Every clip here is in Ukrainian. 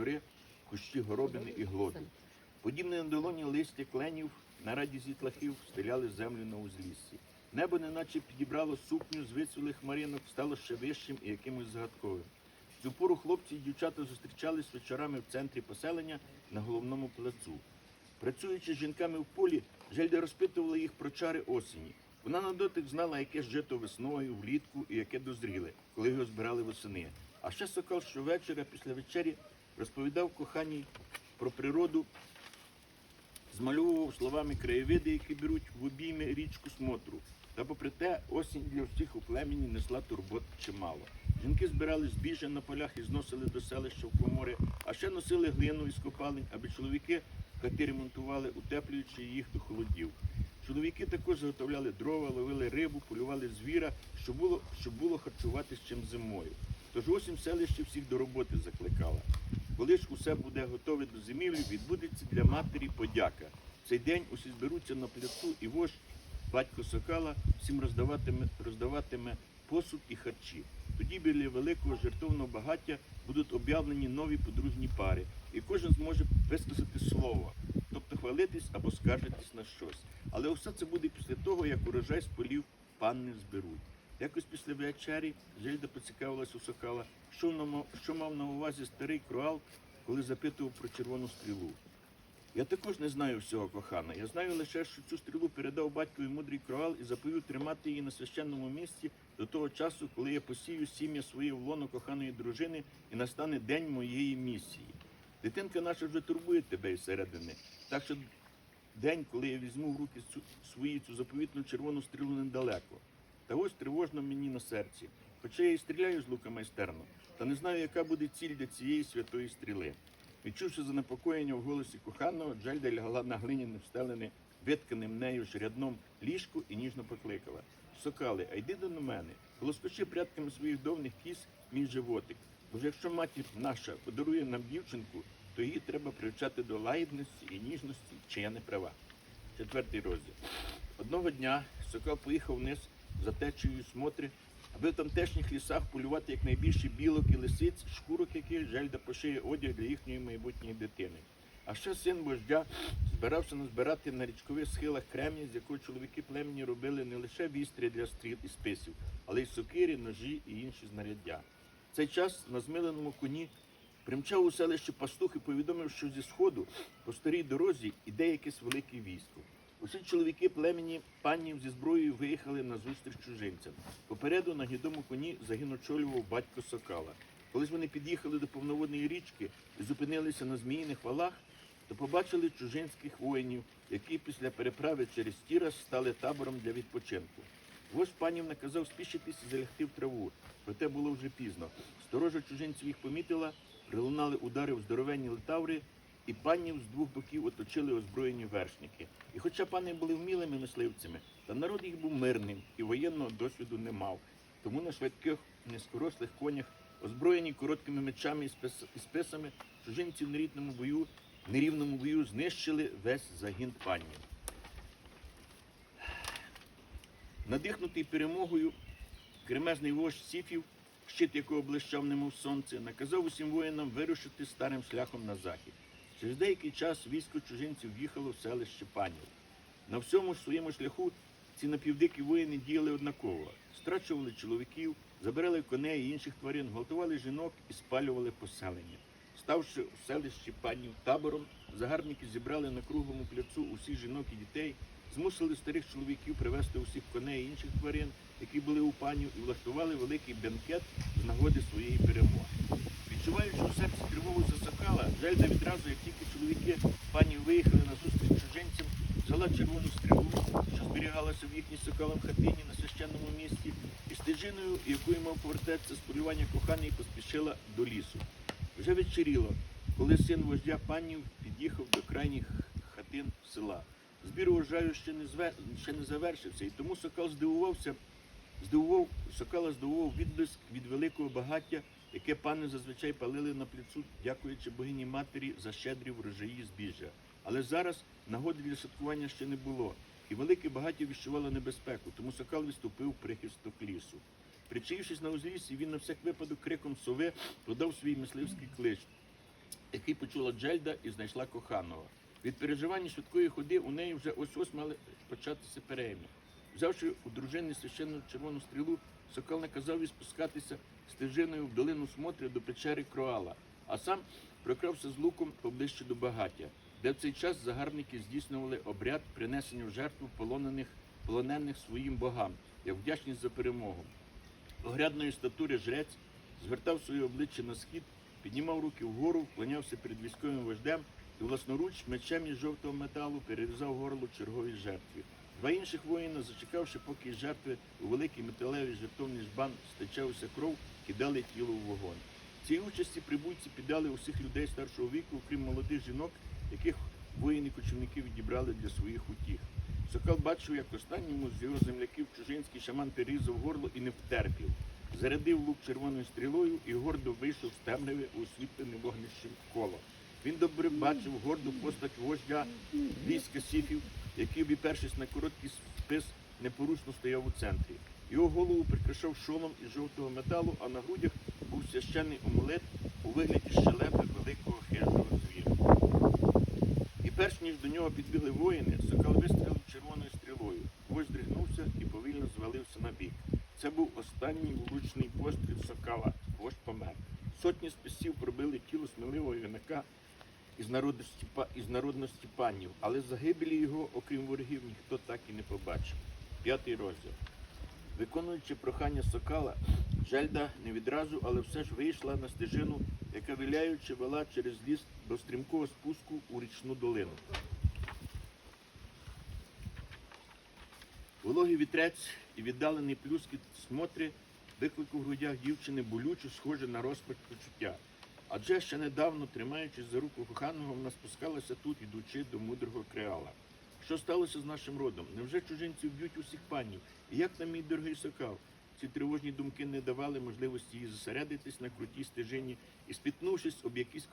кольори, кущі горобини і глоду. Подібне на долоні листя кленів на раді зітлахів стеляли землю на узліссі. Небо неначе підібрало сукню з вицвілих хмаринок, стало ще вищим і якимось загадковим. Цю пору хлопці і дівчата зустрічались вечорами в центрі поселення на головному плацу. Працюючи з жінками в полі, Жельда розпитувала їх про чари осені. Вона на дотик знала, яке жито весною, влітку і яке дозріле, коли його збирали восени. А ще сокол щовечора після вечері розповідав коханій про природу, змальовував словами краєвиди, які беруть в обійми річку Смотру. Та попри те, осінь для всіх у племені несла турбот чимало. Жінки збирали збіжжя на полях і зносили до селища в комори, а ще носили глину із копалень, аби чоловіки хати ремонтували, утеплюючи їх до холодів. Чоловіки також заготовляли дрова, ловили рибу, полювали звіра, щоб було, щоб було харчуватись чим зимою. Тож осінь в селищі всіх до роботи закликала. Коли ж усе буде готове до зимівлі, відбудеться для матері подяка. В цей день усі зберуться на пляцу і вождь, батько Сокала, всім роздаватиме, роздаватиме посуд і харчі. Тоді біля великого жертовного багаття будуть об'явлені нові подружні пари, і кожен зможе висказати слово, тобто хвалитись або скаржитись на щось. Але все це буде після того, як урожай з полів панни зберуть. Якось після вечері Жельда поцікавилась у Сокала, що, що мав на увазі старий круал, коли запитував про червону стрілу. Я також не знаю всього кохана. Я знаю лише, що цю стрілу передав батькові мудрий круал і заповів тримати її на священному місці до того часу, коли я посію сім'я своє в лоно коханої дружини і настане день моєї місії. Дитинка наша вже турбує тебе із середини. Так що день, коли я візьму в руки цю, свою цю заповітну червону стрілу недалеко. Та ось тривожно мені на серці. Хоча я і стріляю з лука майстерно, та не знаю, яка буде ціль для цієї святої стріли. Відчувши занепокоєння в голосі коханого, Джельда лягла на глиняне встелене, витканим нею ж рядном ліжку і ніжно покликала. Сокали, а йди до мене, полоскочи прядками своїх довних кіс мій животик. Бо ж якщо матір наша подарує нам дівчинку, то її треба привчати до лагідності і ніжності, чи я не права. Четвертий розділ. Одного дня Сокал поїхав вниз за течією смотри, аби в тамтешніх лісах полювати якнайбільше білок і лисиць, шкурок яких жельда пошиє одяг для їхньої майбутньої дитини. А ще син вождя збирався назбирати на річкових схилах кремінь, з якого чоловіки племені робили не лише вістря для стріл і списів, але й сокири, ножі і інші знаряддя. В цей час на змиленому коні примчав у селище пастух і повідомив, що зі сходу по старій дорозі іде якесь велике військо. Усі чоловіки племені панів зі зброєю виїхали на зустріч чужинцям. Попереду на гнідому коні загиночолював батько Сокала. Коли вони під'їхали до повноводної річки і зупинилися на зміїних валах, то побачили чужинських воїнів, які після переправи через Тірас стали табором для відпочинку. Вождь панів наказав спішитись і залягти в траву, проте було вже пізно. Сторожа чужинців їх помітила, прилунали удари в здоровенні летаври, і панів з двох боків оточили озброєні вершники. І хоча пани були вмілими мисливцями, та народ їх був мирним і воєнного досвіду не мав. Тому на швидких низькорослих конях, озброєні короткими мечами і списами, чужинці в нерівному бою, нерівному бою знищили весь загін панів. Надихнутий перемогою, кремезний вождь Сіфів, щит якого блищав немов сонце, наказав усім воїнам вирушити старим шляхом на захід. Через деякий час військо чужинців в'їхало в селище панів. На всьому ж своєму шляху ці напівдикі воїни діяли однаково, страчували чоловіків, забирали коней і інших тварин, гвалтували жінок і спалювали поселення. Ставши у селищі панів табором, загарбники зібрали на круглому пляцу усіх жінок і дітей, змусили старих чоловіків привезти усіх коней і інших тварин, які були у панів, і влаштували великий бенкет з нагоди своєї перемоги. Відчуваючи у серці тривогу за сокала, Жельда відразу, як тільки чоловіки панів виїхали на зустріч чужинцям, взяла червону стрілу, що зберігалася в їхній сокалом хатині на священному місці, і стежиною, якою мав повертатися з полювання коханий, поспішила до лісу. Вже вечеріло, коли син вождя панів під'їхав до крайніх хатин села. Збір урожаю ще не зве... ще не завершився, і тому сокал здивувався, здивував, сокала здивував відблиск від великого багаття, яке пани зазвичай палили на пліцу, дякуючи богині матері за щедрі врожаї збіжжя. Але зараз нагоди для святкування ще не було, і велике багаття відчувало небезпеку, тому сокал відступив прихисток лісу. Причаївшись на узліссі, він на всяк випадок криком сови подав свій мисливський клич. Який почула Джельда і знайшла коханого. Від переживання швидкої ходи у неї вже ось ось мали початися перейми. Взявши у дружини священну червону стрілу, сокол наказав їй спускатися стежиною в долину смотря до печери Кроала, а сам прокрався з луком поближче до багаття, де в цей час загарбники здійснювали обряд принесення в жертву полонених, полонених своїм богам, як вдячність за перемогу. Огрядної статури жрець звертав своє обличчя на схід, піднімав руки вгору, вклонявся перед військовим вождем і власноруч мечем із жовтого металу перерізав горло черговій жертві. Два інших воїна, зачекавши, поки жертви у великий металевий жертовний жбан стичався кров, кидали тіло в вогонь. Цій участі прибульці піддали усіх людей старшого віку, окрім молодих жінок, яких воїни-кочівники відібрали для своїх утіх. Сокол бачив, як останньому з його земляків чужинський шаман перерізав горло і не втерпів. Зарядив лук червоною стрілою і гордо вийшов з темряви у освітлене вогнищем коло. Він добре бачив горду постать вождя війська сіфів, який, обіпершись на короткий спис, непорушно стояв у центрі. Його голову прикрашав шолом із жовтого металу, а на грудях був священний омулет у вигляді щелепи великого хижого звіра. І перш ніж до нього підбігли воїни, сокол вистрілив червоною стрілою. Вождь здригнувся і повільно звалився на бік. Це був останній влучний постріл сокола. Вождь помер. Сотні списів пробили тіло сміливого юнака із народності панів, але загибелі його, окрім ворогів, ніхто так і не побачив. П'ятий розділ. Виконуючи прохання сокала, Жельда не відразу, але все ж вийшла на стежину, яка виляючи вела через ліс до стрімкого спуску у річну долину. Вологий вітрець і віддалений плюскіт смотри викликав в грудях дівчини болюче, схоже на розпач почуття. Адже ще недавно, тримаючись за руку коханого, вона спускалася тут, ідучи до мудрого креала. Що сталося з нашим родом? Невже чужинці вб'ють усіх панів? І як там мій дорогий сокал? Ці тривожні думки не давали можливості їй зосередитись на крутій стежині і, спітнувшись об якийсь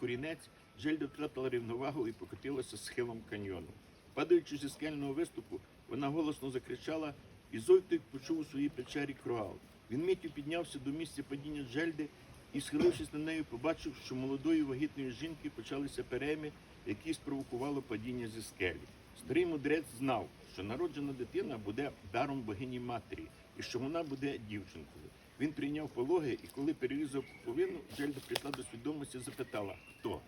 корінець, Жельда втратила рівновагу і покотилася схилом каньйону. Падаючи зі скельного виступу, вона голосно закричала, і Зойтик почув у своїй печері круал. Він миттю піднявся до місця падіння Джельди і, схилившись на неї, побачив, що молодої вагітної жінки почалися перейми, які спровокувало падіння зі скелі. Старий мудрець знав, що народжена дитина буде даром богині матері і що вона буде дівчинкою. Він прийняв пологи, і коли перерізав пуповину, Джельда прийшла до свідомості і запитала, хто.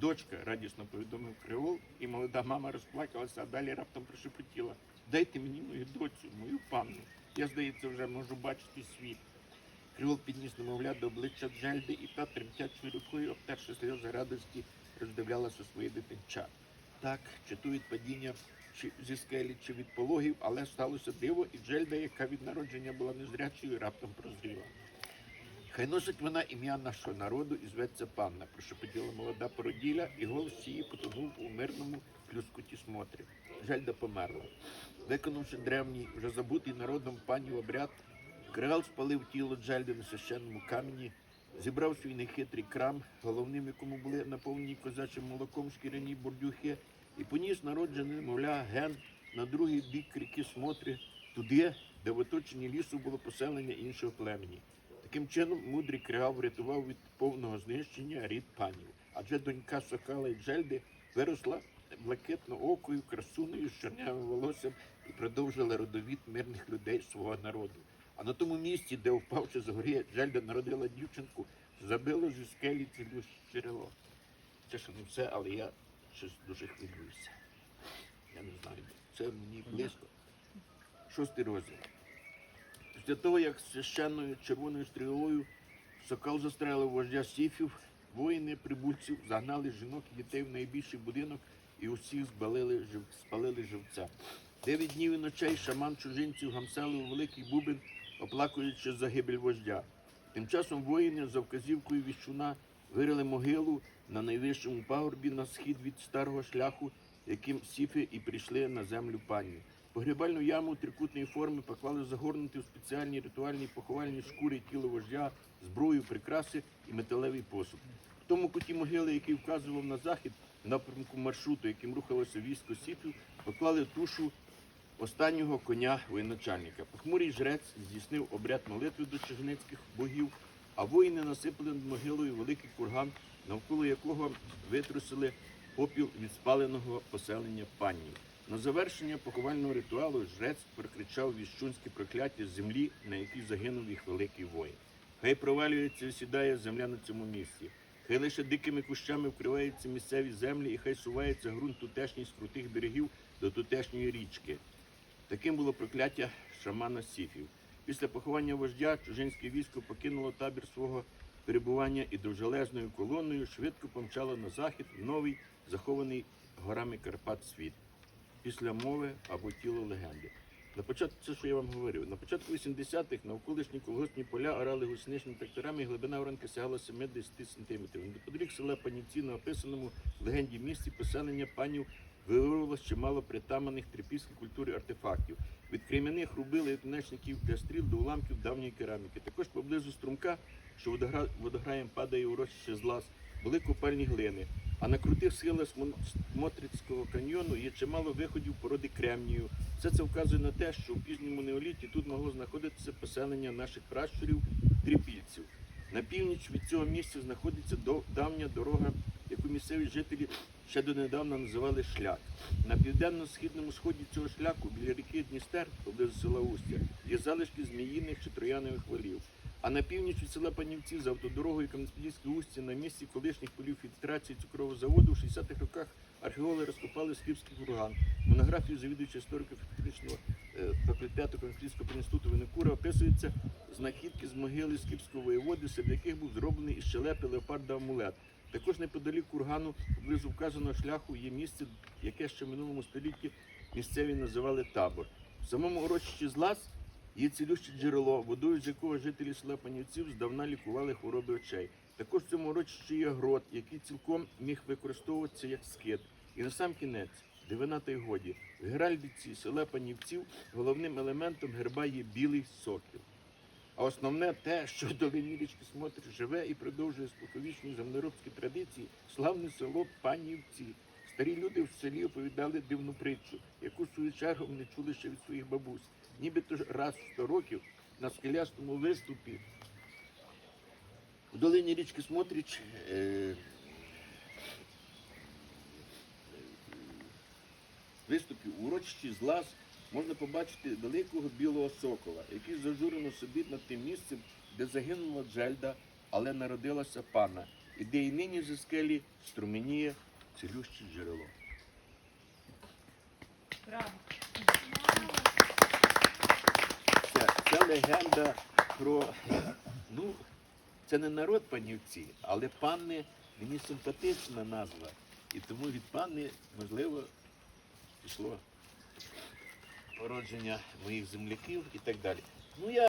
Дочка, радісно повідомив Креол, і молода мама розплакалася, а далі раптом прошепотіла. Дайте мені мою доцю, мою панну. Я, здається, вже можу бачити світ. Креол підніс немовля до обличчя Джельди, і та тремтячою рукою, обтерши сльози радості, роздивлялася своє дитинча. Так, чи то від падіння чи зі скелі, чи від пологів, але сталося диво, і Джельда, яка від народження була незрячою, раптом прозріла. Хай носить вона ім'я нашого народу і зветься панна, прошепотіла молода породіля, і голос її потонув у мирному плюскуті смотрі. Жельда померла. Виконавши древній, вже забутий народом панів обряд, Креал спалив тіло Джельди на священному камені, зібрав свій нехитрий крам, головним якому були наповнені козачим молоком шкіряні бурдюхи, і поніс народжене, мовля, ген на другий бік ріки Смотри, туди, де в оточенні лісу було поселення іншого племені. Таким чином, мудрий Креал врятував від повного знищення рід панів, адже донька Сокала і Джельди виросла блакитно-окою, красунею з чорнявим волоссям і продовжила родовід мирних людей свого народу. А на тому місці, де впавши з горі, Джельда народила дівчинку, забило зі скелі цілю щирило. Це ще не все, але я щось дуже хвилююся. Я не знаю, це мені близько. Шостий розділ. Після того, як священною червоною стрілою сокал застрелив вождя сіфів, воїни прибульців загнали жінок і дітей в найбільший будинок і усіх збалили, жив, спалили живця. Дев'ять днів і ночей шаман чужинців гамселив великий бубен, оплакуючи загибель вождя. Тим часом воїни за вказівкою віщуна вирили могилу на найвищому пагорбі на схід від старого шляху, яким сіфи і прийшли на землю пані. Погребальну яму трикутної форми поклали загорнути в спеціальні ритуальні поховальні шкури тіло вождя, зброю, прикраси і металевий посуд. В тому куті могили, який вказував на захід, в напрямку маршруту, яким рухалося військо сіфів, поклали тушу останнього коня воєначальника. Похмурий жрець здійснив обряд молитви до чужницьких богів, а воїни насипали над могилою великий курган навколо якого витрусили попіл від спаленого поселення панів. На завершення поховального ритуалу жрець прокричав віщунське прокляття землі, на якій загинув їх великий воїн. Хай провалюється і сідає земля на цьому місці. Хай лише дикими кущами вкриваються місцеві землі, і хай сувається ґрунт тутешній з крутих берегів до тутешньої річки. Таким було прокляття шамана Сіфів. Після поховання вождя чужинське військо покинуло табір свого перебування і довжелезною колоною швидко помчало на захід в новий, захований горами Карпат світ. Після мови або тіло легенди. На початку, це що я вам говорив, на початку 80-х навколишні колгоспні поля орали гусеничними тракторами, і глибина оранки сягала 70 сантиметрів. Неподалік села Панівці на описаному в легенді місці поселення панів виявилось чимало притаманих трипільській культурі артефактів. Від крем'яних рубили наконечників для стріл до уламків давньої кераміки. Також поблизу струмка, що водограєм падає урочище злаз, були копальні глини. А на крутих схилах Смотрицького каньйону є чимало виходів породи кремнію. Все це вказує на те, що в пізньому неоліті тут могло знаходитися поселення наших пращурів трипільців. На північ від цього місця знаходиться давня дорога, яку місцеві жителі ще донедавна називали шлях. На південно-східному сході цього шляху біля ріки Дністер, поблизу села Устя, є залишки зміїних чи троянових валів. А на північ від села Панівці за автодорогою Кам'янське устя на місці колишніх полів фільтрації цукрового заводу в 60-х роках археологи розкопали скіпський курган. Монографію завідуюча історико фактичного факультету Конфлійського інституту Винокура описується знахідки з могили скіпського воєводи, серед яких був зроблений із щелепи леопарда амулет. Також неподалік кургану, поблизу вказаного шляху, є місце, яке ще в минулому столітті місцеві називали табор. В самому урочищі Злаз є цілюще джерело, водою з якого жителі села Панівців здавна лікували хвороби очей. Також в цьому урочищі є грот, який цілком міг використовуватися як скит. І на сам кінець, дивина та й годі, в геральдиці села Панівців головним елементом герба є білий сокіл. А основне те, що долині річки Смотр живе і продовжує споконвічні землеробські традиції, славне село Панівці. Старі люди в селі оповідали дивну притчу, яку свою чергу вони чули ще від своїх бабусь. Нібито раз в 100 років на скелястому виступі в долині річки Смотрич е, виступі у урочищі злаз можна побачити великого білого сокола, який зажурено собі над тим місцем, де загинула Джельда, але народилася пана, і де й нині зі скелі струменіє цілюще джерело. Браво. Це, це легенда про. Ну, це не народ панівці, але панни мені симпатична назва. І тому від панни, можливо, пішло породження моїх земляків і так далі. Ну, я